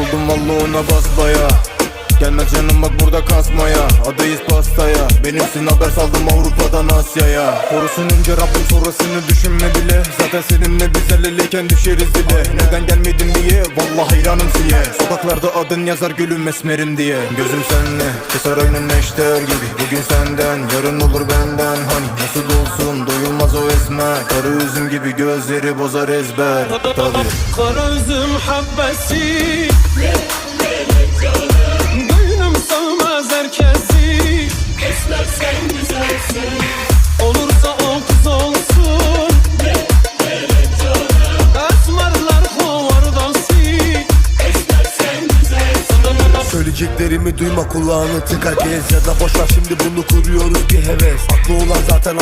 yumruğuna bas baya Gelmez canım bak burada kasmaya. Adayız pastaya. Benimsin haber saldım Avrupa'dan Asya'ya. Korusun önce Rabbim sonrasını düşünme bile. Zaten seninle biz el eleyken düşeriz dile Neden gelmedin Vallahi hayranım siye Sokaklarda adın yazar gülüm esmerim diye. Gözüm senle Kısar önün neşter gibi. Bugün senden yarın olur benden. Hani nasıl olsun doyulmaz o esmer. Karı üzüm gibi gözleri bozar ezber. Tabii. Kara üzüm habbesi Söyleyeceklerimi duyma kulağını tıka gez Ya da boşver şimdi bunu kuruyoruz bir heves. Aklı olan zaten